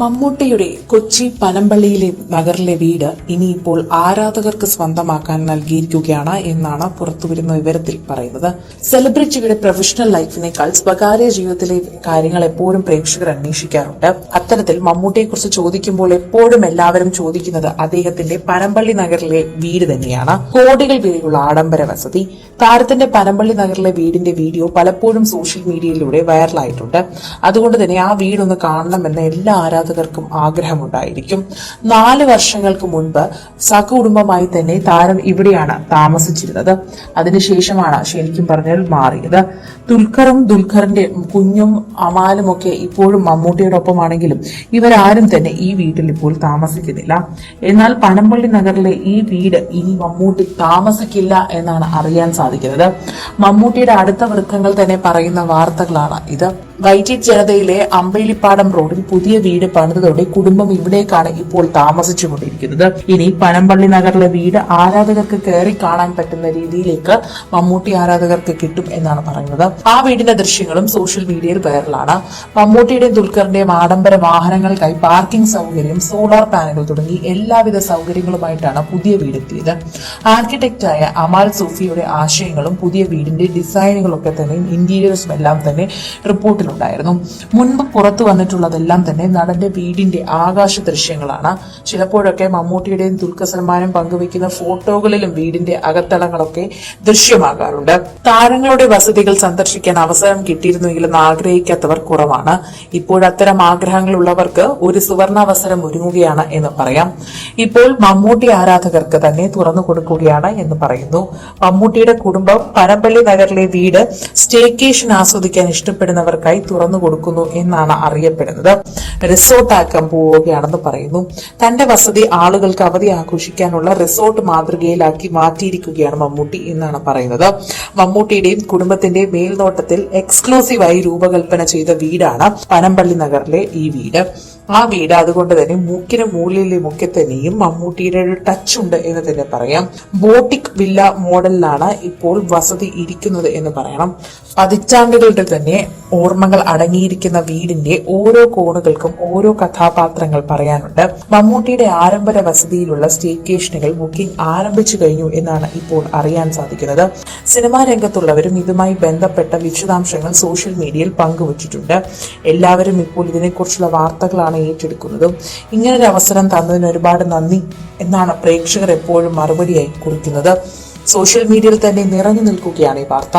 മമ്മൂട്ടിയുടെ കൊച്ചി പനമ്പള്ളിയിലെ നഗറിലെ വീട് ഇനിയിപ്പോൾ ആരാധകർക്ക് സ്വന്തമാക്കാൻ നൽകിയിരിക്കുകയാണ് എന്നാണ് പുറത്തുവരുന്ന വിവരത്തിൽ പറയുന്നത്. സെലിബ്രിറ്റിയുടെ പ്രൊഫഷണൽ ലൈഫിനേക്കാൾ സ്വകാര്യ ജീവിതത്തിലെ കാര്യങ്ങൾ എപ്പോഴും പ്രേക്ഷകർ അന്വേഷിക്കാറുണ്ട്. അത്തരത്തിൽ മമ്മൂട്ടിയെക്കുറിച്ച് ചോദിക്കുമ്പോൾ എപ്പോഴും എല്ലാവരും ചോദിക്കുന്നത് അദ്ദേഹത്തിന്റെ പനമ്പള്ളി നഗറിലെ വീട് തന്നെയാണ്. കോടികൾ വിലയുള്ള ആഡംബര വസതി. താരത്തിന്റെ പനമ്പള്ളി നഗറിലെ വീടിന്റെ വീഡിയോ പലപ്പോഴും സോഷ്യൽ മീഡിയയിലൂടെ വൈറലായിട്ടുണ്ട്. അതുകൊണ്ട് തന്നെ ആ വീടൊന്ന് കാണണമെന്ന് എല്ലാ ആരാധകർക്കും ആഗ്രഹമുണ്ടായിരിക്കും. നാല് വർഷങ്ങൾക്ക് മുൻപ് സഹകുടുംബമായി തന്നെ താരം ഇവിടെയാണ് താമസിച്ചിരുന്നത്. അതിനുശേഷമാണ് ശരിക്കും പറഞ്ഞാൽ മാറിയത്. ദുൽഖറും ദുൽഖറിന്റെ കുഞ്ഞും അമാലും ഒക്കെ ഇപ്പോഴും മമ്മൂട്ടിയോടൊപ്പമാണെങ്കിലും ഇവരാരും തന്നെ ഈ വീട്ടിൽ ഇപ്പോൾ താമസിക്കുന്നില്ല. എന്നാൽ പനമ്പള്ളി നഗറിലെ ഈ വീട് ഇനി മമ്മൂട്ടി താമസിക്കില്ല എന്നാണ് അറിയാൻ സാധിക്കുന്നത്. മമ്മൂട്ടിയുടെ അടുത്ത വൃത്തങ്ങൾ തന്നെ പറയുന്ന വാർത്തകളാണ് ഇത്. വൈറ്റി ജനതയിലെ അമ്പയിലിപ്പാടം റോഡിൽ പുതിയ വീട് പണിതതോടെ കുടുംബം ഇവിടേക്കാണ് ഇപ്പോൾ താമസിച്ചുകൊണ്ടിരിക്കുന്നത്. ഇനി പനമ്പള്ളി നഗറിലെ വീട് ആരാധകർക്ക് കയറി കാണാൻ പറ്റുന്ന രീതിയിലേക്ക് മമ്മൂട്ടി ആരാധകർക്ക് കിട്ടും എന്നാണ് പറയുന്നത്. ആ വീടിന്റെ ദൃശ്യങ്ങളും സോഷ്യൽ മീഡിയയിൽ വൈറലാണ്. മമ്മൂട്ടിയുടെയും ദുൽഖറിന്റെയും ആഡംബര വാഹനങ്ങൾക്കായി പാർക്കിംഗ് സൗകര്യം സോളാർ പാനലുകൾ തുടങ്ങി എല്ലാവിധ സൗകര്യങ്ങളുമായിട്ടാണ് പുതിയ വീട് വീടെത്തിയത്. ആർക്കിടെക്റ്റായ അമാൽ സൂഫിയുടെ ആശയങ്ങളും പുതിയ വീടിന്റെ ഡിസൈനുകളൊക്കെ തന്നെ ഇന്റീരിയേഴ്സും എല്ലാം തന്നെ റിപ്പോർട്ടിലുണ്ടായിരുന്നു മുൻപ് പുറത്തു വന്നിട്ടുള്ളതെല്ലാം തന്നെ നടന്റെ വീടിന്റെ ആകാശ ദൃശ്യങ്ങളാണ്. ചിലപ്പോഴൊക്കെ മമ്മൂട്ടിയുടെയും ദുൽഖർ സൽമാനും പങ്കുവയ്ക്കുന്ന ഫോട്ടോകളിലും വീടിന്റെ അകത്തളങ്ങളൊക്കെ ദൃശ്യമാകാറുണ്ട്. താരങ്ങളുടെ വസതികൾ സന്ദർശിക്കാൻ അവസരം കിട്ടിയിരുന്നെങ്കിലും ആഗ്രഹിക്കാത്തവർ കുറവാണ്. ഇപ്പോഴത്തരം ആഗ്രഹങ്ങളുള്ളവർക്ക് ഒരു സുവർണാവസരം ഒരുങ്ങുകയാണ് എന്ന് പറയാം. ഇപ്പോൾ മമ്മൂട്ടി ആരാധകർക്ക് തന്നെ തുറന്നു കൊടുക്കുകയാണ് എന്ന് പറയുന്നു. മമ്മൂട്ടിയുടെ കുടുംബം പനമ്പള്ളി നഗറിലെ വീട് സ്റ്റേക്കേഷൻ ആസ്വദിക്കാൻ ഇഷ്ടപ്പെടുന്നവർക്കായി തുറന്നു കൊടുക്കുന്നു എന്നാണ് അറിയപ്പെടുന്നത്. റിസോർട്ടാക്കാൻ പോവുകയാണെന്ന് പറയുന്നു. തന്റെ വസതി ആളുകൾക്ക് അവധി ആഘോഷിക്കാനുള്ള റിസോർട്ട് മാതൃകയിലാക്കി മാറ്റിയിരിക്കുകയാണ് മമ്മൂട്ടി എന്നാണ് പറയുന്നത്. മമ്മൂട്ടിയുടെയും കുടുംബത്തിന്റെയും മേൽനോട്ടത്തിൽ എക്സ്ക്ലൂസീവായി രൂപകൽപ്പന ചെയ്ത വീടാണ് പനമ്പള്ളി നഗറിലെ ഈ വീട്. ആ വീട് അതുകൊണ്ട് തന്നെ മൂക്കിന് മൂലിലെ മുക്കെ മമ്മൂട്ടിയുടെ ഒരു ടച്ച് ഉണ്ട് എന്ന് തന്നെ പറയാം. ബോട്ടിക് വില്ല മോഡലിലാണ് ഇപ്പോൾ വസതി ഇരിക്കുന്നത് എന്ന് പറയണം. പതിറ്റാണ്ടുകളുടെ തന്നെ ഓർമ്മകൾ അടങ്ങിയിരിക്കുന്ന വീടിന്റെ ഓരോ കോണുകൾക്കും ഓരോ കഥാപാത്രങ്ങൾ പറയാനുണ്ട്. മമ്മൂട്ടിയുടെ ആരംഭര വസതിയിലുള്ള സ്റ്റേക്കേഷനുകൾ ബുക്കിംഗ് ആരംഭിച്ചു കഴിഞ്ഞു എന്നാണ് ഇപ്പോൾ അറിയാൻ സാധിക്കുന്നത്. സിനിമാ രംഗത്തുള്ളവരും ഇതുമായി ബന്ധപ്പെട്ട വിശദാംശങ്ങൾ സോഷ്യൽ മീഡിയയിൽ പങ്കുവച്ചിട്ടുണ്ട്. എല്ലാവരും ഇപ്പോൾ ഇതിനെക്കുറിച്ചുള്ള വാർത്തകളാണ് ഏറ്റെടുക്കുന്നതും. ഇങ്ങനൊരു അവസരം തന്നതിന് ഒരുപാട് നന്ദി എന്നാണ് പ്രേക്ഷകർ എപ്പോഴും മറുപടിയായി കുറിക്കുന്നത്. സോഷ്യൽ മീഡിയയിൽ തന്നെ നിറഞ്ഞു നിൽക്കുകയാണ് ഈ വാർത്ത.